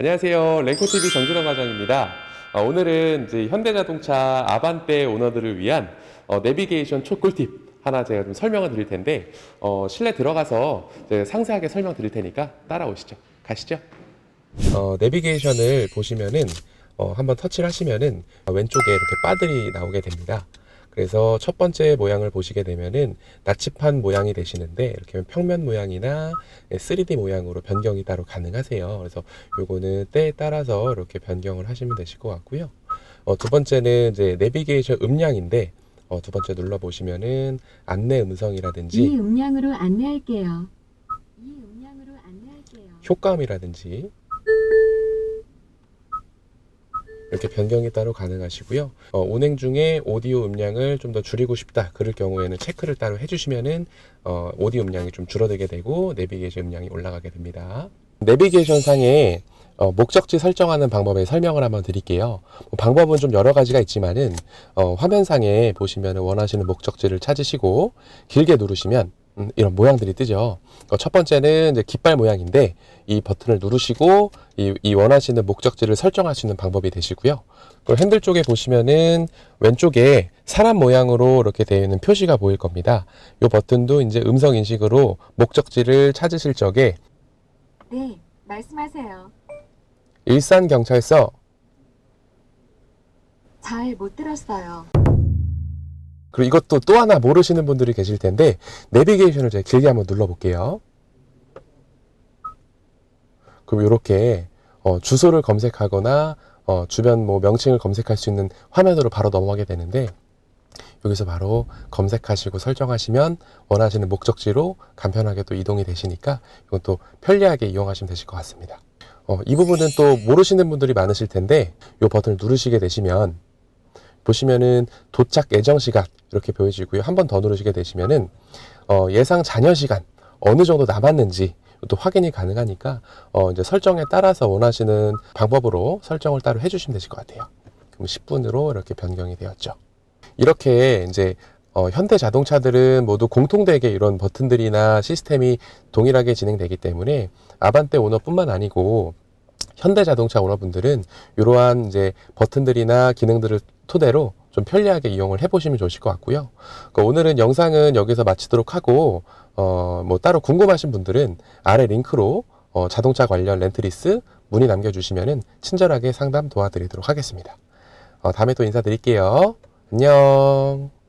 안녕하세요. 랭코TV 정진원 과장입니다. 어, 오늘은 이제 현대자동차 아반떼 오너들을 위한 어, 내비게이션 초꿀팁 하나 제가 좀 설명을 드릴 텐데 어, 실내 들어가서 상세하게 설명 드릴 테니까 따라오시죠. 가시죠. 어, 내비게이션을 보시면은 어, 한번 터치를 하시면은 왼쪽에 이렇게 바들이 나오게 됩니다. 그래서 첫 번째 모양을 보시게 되면은 나치판 모양이 되시는데 이렇게 평면 모양이나 3D 모양으로 변경이 따로 가능하세요. 그래서 요거는 때에 따라서 이렇게 변경을 하시면 되실 것 같고요. 어, 두 번째는 이제 내비게이션 음량인데 어, 두 번째 눌러 보시면은 안내 음성이라든지 이 음량으로 안내할게요. 이 음량으로 안내할게요. 효과음이라든지 이렇게 변경이 따로 가능하시고요. 어, 운행 중에 오디오 음량을 좀 더 줄이고 싶다. 그럴 경우에는 체크를 따로 해주시면은 어, 오디오 음량이 좀 줄어들게 되고 내비게이션 음량이 올라가게 됩니다. 내비게이션 상에 어, 목적지 설정하는 방법의 설명을 한번 드릴게요. 뭐 방법은 좀 여러 가지가 있지만은 어, 화면상에 보시면 원하시는 목적지를 찾으시고 길게 누르시면 음, 이런 모양들이 뜨죠. 어, 첫 번째는 이제 깃발 모양인데 이 버튼을 누르시고 이, 이 원하시는 목적지를 설정할 수 있는 방법이 되시고요. 그리고 핸들 쪽에 보시면은 왼쪽에 사람 모양으로 이렇게 되어 있는 표시가 보일 겁니다. 이 버튼도 이제 음성 인식으로 목적지를 찾으실 적에 네, 말씀하세요. 일산 경찰서 잘 못 들었어요. 그리고 이것도 또 하나 모르시는 분들이 계실 텐데 내비게이션을 제가 길게 한번 눌러볼게요. 그럼 이렇게 어, 주소를 검색하거나 어, 주변 뭐 명칭을 검색할 수 있는 화면으로 바로 넘어가게 되는데 여기서 바로 검색하시고 설정하시면 원하시는 목적지로 간편하게 또 이동이 되시니까 이것도 편리하게 이용하시면 되실 것 같습니다. 어, 이 부분은 또 모르시는 분들이 많으실 텐데 이 버튼을 누르시게 되시면 보시면은 도착 예정 시간 이렇게 보여지고요. 한 번 더 누르시게 되시면은 어, 예상 잔여 시간 어느 정도 남았는지 또 확인이 가능하니까 어, 이제 설정에 따라서 원하시는 방법으로 설정을 따로 해주시면 되실 것 같아요. 그럼 10분으로 이렇게 변경이 되었죠. 이렇게 이제 어, 현대 자동차들은 모두 공통되게 이런 버튼들이나 시스템이 동일하게 진행되기 때문에 아반떼 오너뿐만 아니고 현대 자동차 오너분들은 이러한 이제 버튼들이나 기능들을 토대로 좀 편리하게 이용을 해보시면 좋으실 것 같고요. 그러니까 오늘은 영상은 여기서 마치도록 하고 어, 뭐 따로 궁금하신 분들은 아래 링크로 어, 자동차 관련 렌트리스 문의 남겨주시면은 친절하게 상담 도와드리도록 하겠습니다. 어, 다음에 또 인사드릴게요. 안녕.